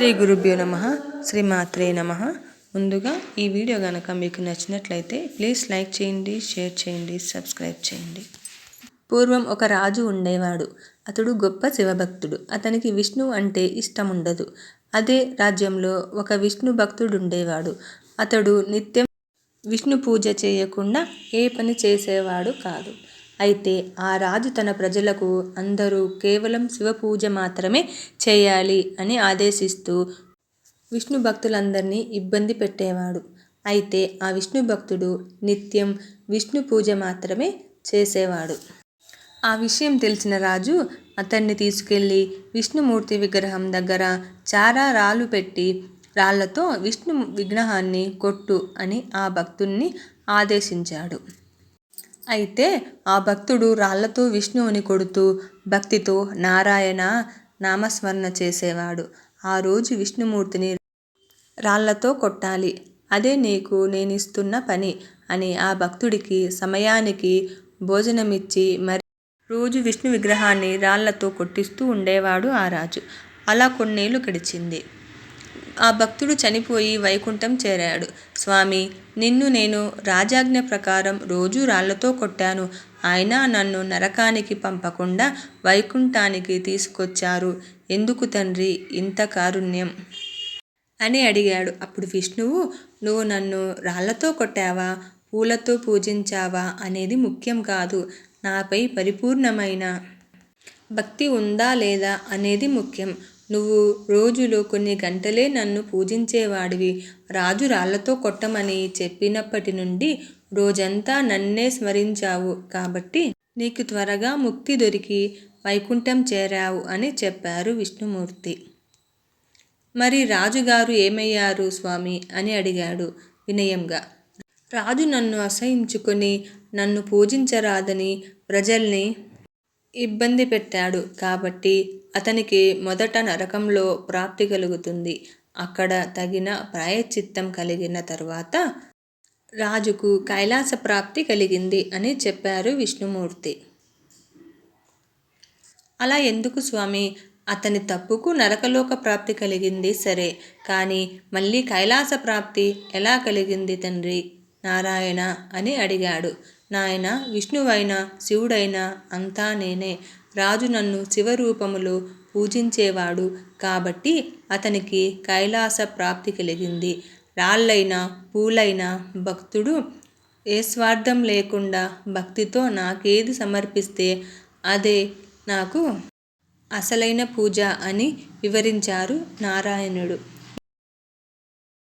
శ్రీ గురుభ్యో నమ శ్రీ మాత్రే నమ. ముందుగా ఈ వీడియో కనుక మీకు నచ్చినట్లయితే ప్లీజ్ లైక్ చేయండి షేర్ చేయండి సబ్స్క్రైబ్ చేయండి. పూర్వం ఒక రాజు ఉండేవాడు. అతడు గొప్ప శివభక్తుడు. అతనికి విష్ణు అంటే ఇష్టం ఉండదు అదే రాజ్యంలో ఒక విష్ణు భక్తుడు ఉండేవాడు అతడు నిత్యం విష్ణు పూజ చేయకుండా ఏ పని చేసేవాడు కాదు. అయితే ఆ రాజు తన ప్రజలకు అందరూ కేవలం శివపూజ మాత్రమే చేయాలి అని ఆదేశిస్తూ విష్ణు భక్తులందరినీ ఇబ్బంది పెట్టేవాడు. అయితే ఆ విష్ణు భక్తుడు నిత్యం విష్ణు పూజ మాత్రమే చేసేవాడు. ఆ విషయం తెలిసిన రాజు అతన్ని తీసుకెళ్ళి విష్ణుమూర్తి విగ్రహం దగ్గర చారా రాళ్ళు పెట్టి రాళ్ళతో విష్ణు విగ్రహాన్ని కొట్టు అని ఆ భక్తుణ్ణి ఆదేశించాడు. అయితే ఆ భక్తుడు రాళ్ళతో విష్ణువుని కొడుతూ భక్తితో నారాయణ నామస్మరణ చేసేవాడు. ఆ రోజు విష్ణుమూర్తిని రాళ్ళతో కొట్టాలి. అదే నీకు నేనిస్తున్న పని అని ఆ భక్తుడికి సమయానికి భోజనమిచ్చి మరి రోజు విష్ణు విగ్రహాన్ని రాళ్ళతో కొట్టిస్తూ ఉండేవాడు ఆ రాజు. అలా కొన్నేళ్ళు గడిచింది. ఆ భక్తుడు చనిపోయి వైకుంఠం చేరాడు. స్వామి నిన్ను నేను రాజాజ్ఞ ప్రకారం రోజూ రాళ్ళతో కొట్టాను. ఆయన నన్ను నరకానికి పంపకుండా వైకుంఠానికి తీసుకొచ్చారు. ఎందుకు తండ్రి? ఇంత కారుణ్యం అని అడిగాడు. అప్పుడు విష్ణువు నువ్వు నన్ను రాళ్ళతో కొట్టావా? పూలతో పూజించావా? అనేది ముఖ్యం కాదు. నాపై పరిపూర్ణమైన భక్తి ఉందా లేదా? అనేది ముఖ్యం. నువ్వు రోజులో కొన్ని గంటలే నన్ను పూజించేవాడివి. రాజు రాళ్ళతో కొట్టమని చెప్పినప్పటి నుండి రోజంతా నన్నే స్మరించావు కాబట్టి నీకు త్వరగా ముక్తి దొరికి వైకుంఠం చేరావు అని చెప్పారు విష్ణుమూర్తి. మరి రాజుగారు ఏమయ్యారు స్వామి? అని అడిగాడు వినయంగా. రాజు నన్ను అసహించుకొని నన్ను పూజించరాదని ప్రజల్ని ఇబ్బంది పెట్టాడు కాబట్టి అతనికి మొదట నరకంలో ప్రాప్తి కలుగుతుంది. అక్కడ తగిన ప్రాయశ్చిత్తం కలిగిన తర్వాత రాజుకు కైలాస ప్రాప్తి కలిగింది అని చెప్పారు విష్ణుమూర్తి. అలా ఎందుకు స్వామి? అతని తప్పుకు నరకలోక ప్రాప్తి కలిగింది సరే కానీ మళ్ళీ కైలాస ప్రాప్తి ఎలా కలిగింది తండ్రి? నారాయణ అని అడిగాడు. నాయన విష్ణువైనా శివుడైనా అంతా నేనే. రాజు నన్ను శివరూపములో పూజించేవాడు. కాబట్టి అతనికి కైలాస ప్రాప్తి కలిగింది. రాళ్ళైనా పూలైనా భక్తుడు ఏ స్వార్థం లేకుండా భక్తితో నాకేది సమర్పిస్తే అదే నాకు అసలైన పూజ అని వివరించారు నారాయణుడు.